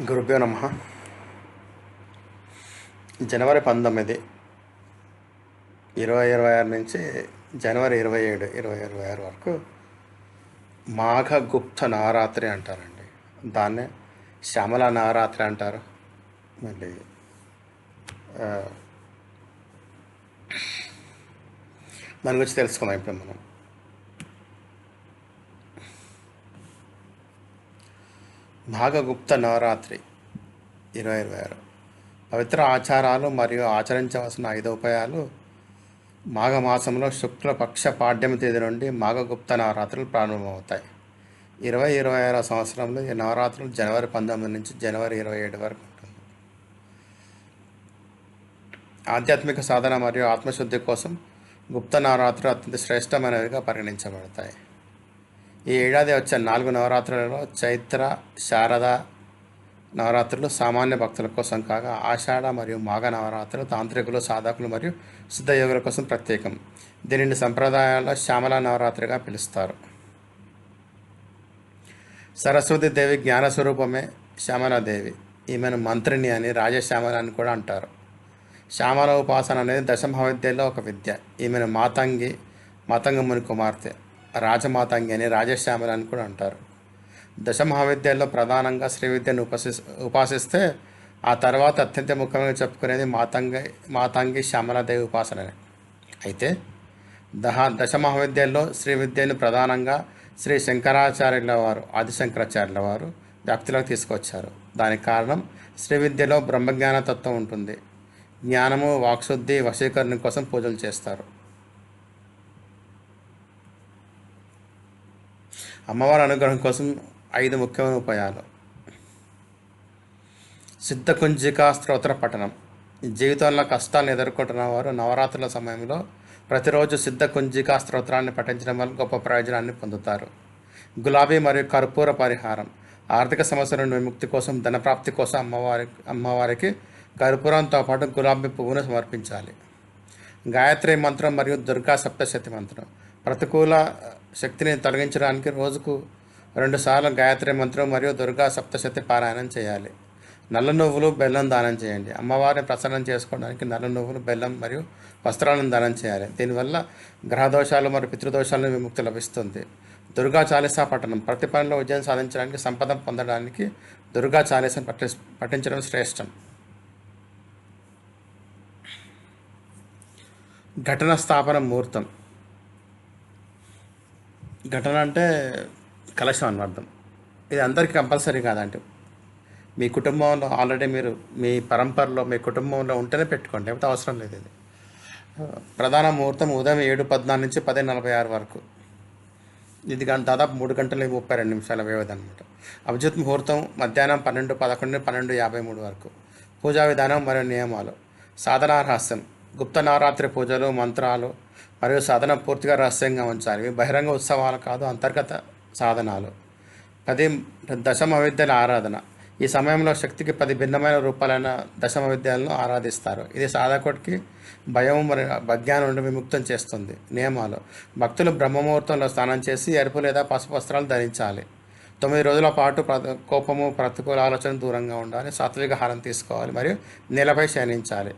గురుభ్యో నమ. జనవరి పంతొమ్మిది ఇరవై ఇరవై ఆరు నుంచి జనవరి ఇరవై ఏడు ఇరవై ఇరవై ఆరు వరకు మాఘగుప్త నవరాత్రి అంటారండి. దాన్నే శ్యామల నవరాత్రి అంటారు. మళ్ళీ దాని గురించి తెలుసుకుందాం ఇప్పుడు మనం. భాగగుప్త నవరాత్రి ఇరవై ఇరవై ఆరు. పవిత్ర ఆచారాలు మరియు ఆచరించవలసిన ఐదు ఉపాయాలు మాఘమాసంలో శుక్లపక్ష పాడ్యమి తేదీ నుండి మాఘగుప్త నవరాత్రులు ప్రారంభమవుతాయి. ఇరవై ఇరవై ఆరో సంవత్సరంలో ఈ నవరాత్రులు జనవరి పంతొమ్మిది నుంచి జనవరి ఇరవై ఏడు వరకు ఉంటుంది. ఆధ్యాత్మిక సాధన మరియు ఆత్మశుద్ధి కోసం గుప్త నవరాత్రులు అత్యంత శ్రేష్టమైనవిగా పరిగణించబడతాయి. ఈ ఏడాది వచ్చే నాలుగు నవరాత్రులలో చైత్ర శారద నవరాత్రులు సామాన్య భక్తుల కోసం కాగా ఆషాఢ మరియు మాఘ నవరాత్రులు తాంత్రికులు సాధకులు మరియు సిద్ధయోగుల కోసం ప్రత్యేకం. దీనిని సంప్రదాయాల్లో శ్యామల నవరాత్రిగా పిలుస్తారు. సరస్వతి దేవి జ్ఞాన స్వరూపమే శ్యామలాదేవి ఈమెను మంత్రిని అని రాజశ్యామల అని కూడా అంటారు. శ్యామల ఉపాసన అనేది దశమహావిద్యలో ఒక విద్య. ఈమెను మాతంగి మాతంగముని కుమార్తె. రాజమాతంగి అని రాజశ్యామలు అని కూడా అంటారు. దశ మహావిద్యాల్లో ప్రధానంగా శ్రీ విద్యను ఉపాసి ఉపాసిస్తే ఆ తర్వాత అత్యంత ముఖ్యంగా చెప్పుకునేది మాతంగి మాతంగి శ్యామలాదేవి ఉపాసననే. అయితే దహ దశమహావిద్యల్లో శ్రీ విద్యను ప్రధానంగా శ్రీ శంకరాచార్యుల వారు ఆదిశంకరాచార్యుల వారు వ్యాప్తిలోకి తీసుకొచ్చారు. దానికి కారణం శ్రీ విద్యలో బ్రహ్మజ్ఞాన తత్వం ఉంటుంది. జ్ఞానము వాక్శుద్ధి వశీకరణ కోసం పూజలు చేస్తారు. అమ్మవారి అనుగ్రహం కోసం ఐదు ముఖ్యమైన ఉపాయాలు. సిద్ధకుంజిక స్తోత్ర పఠనం. జీవితంలో కష్టాలను ఎదుర్కొంటున్న వారు నవరాత్రుల సమయంలో ప్రతిరోజు సిద్ధకుంజిక స్తోత్రాన్ని పఠించడం వల్ల గొప్ప ప్రయోజనాన్ని పొందుతారు. గులాబీ మరియు కర్పూర పరిహారం. ఆర్థిక సమస్యల నుండి విముక్తి కోసం ధనప్రాప్తి కోసం అమ్మవారి అమ్మవారికి కర్పూరంతో పాటు గులాబీ పువ్వును సమర్పించాలి. గాయత్రి మంత్రం మరియు దుర్గా సప్తశతి మంత్రం. ప్రతికూల శక్తిని తొలగించడానికి రోజుకు రెండుసార్లు గాయత్రి మంత్రం మరియు దుర్గా సప్తశతి పారాయణం చేయాలి. నల్ల నువ్వులు బెల్లం దానం చేయండి. అమ్మవారిని ప్రసన్నం చేసుకోవడానికి నల్ల నువ్వులు బెల్లం మరియు వస్త్రాలను దానం చేయాలి. దీనివల్ల గ్రహదోషాలు మరియు పితృదోషాలను విముక్తి లభిస్తుంది. దుర్గా చాలీసా పఠనం. ప్రతి పనిలో విజయం సాధించడానికి సంపద పొందడానికి దుర్గా చాలీసాను పఠి పఠించడం శ్రేష్టం. ఘటన స్థాపన ముహూర్తం. ఘటన అంటే కలశం అని అర్థం. ఇది అందరికీ కంపల్సరీ కాదంటే మీ కుటుంబంలో ఆల్రెడీ మీరు మీ పరంపరలో మీ కుటుంబంలో ఉంటేనే పెట్టుకోండి లేకపోతే అవసరం లేదు ఇది. ప్రధాన ముహూర్తం ఉదయం ఏడు పద్నాలుగు నుంచి పది నలభై ఆరు వరకు. ఇది గంట దాదాపు మూడు గంటల ముప్పై రెండు నిమిషాల వ్యవధి అనమాట అభిజిత్ ముహూర్తం మధ్యాహ్నం పన్నెండు పదకొండు పన్నెండు యాభై మూడు వరకు. పూజా విధానం మరియు నియమాలు. సాధనా రహస్యం గుప్త నవరాత్రి పూజలు మంత్రాలు మరియు సాధన పూర్తిగా రహస్యంగా ఉంచాలి. ఇవి బహిరంగ ఉత్సవాలు కాదు అంతర్గత సాధనాలు. పది దశమ విద్యల ఆరాధన. ఈ సమయంలో శక్తికి పది భిన్నమైన రూపాలైన దశమ విద్యలను ఆరాధిస్తారు. ఇది సాధకుడికి భయం మరియు అజ్ఞానం నుండి విముక్తం చేస్తుంది. నియమాలు. భక్తులు బ్రహ్మముహూర్తంలో స్నానం చేసి ఎరుపు లేదా పసుపు వస్త్రాలు ధరించాలి. తొమ్మిది రోజుల పాటు ప్ర- కోపము ప్రతికూల ఆలోచన దూరంగా ఉండాలి. సాత్విక ఆహారం తీసుకోవాలి. మరియు నేలపై శయనించాలి.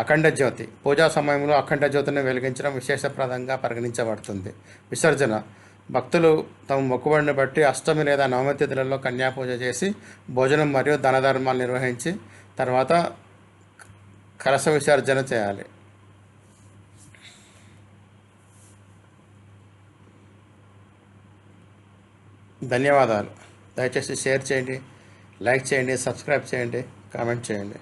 అఖండ జ్యోతి. పూజా సమయంలో అఖండ జ్యోతిని వెలిగించడం విశేషప్రదంగా పరిగణించబడుతుంది. విసర్జన. భక్తులు తమ మొక్కుబడిని బట్టి అష్టమి లేదా నవమి తిథులలో కన్యా పూజ చేసి భోజనం మరియు ధనధర్మాలు నిర్వహించి తర్వాత కలస విసర్జన చేయాలి. ధన్యవాదాలు. దయచేసి షేర్ చేయండి లైక్ చేయండి సబ్స్క్రైబ్ చేయండి కామెంట్ చేయండి.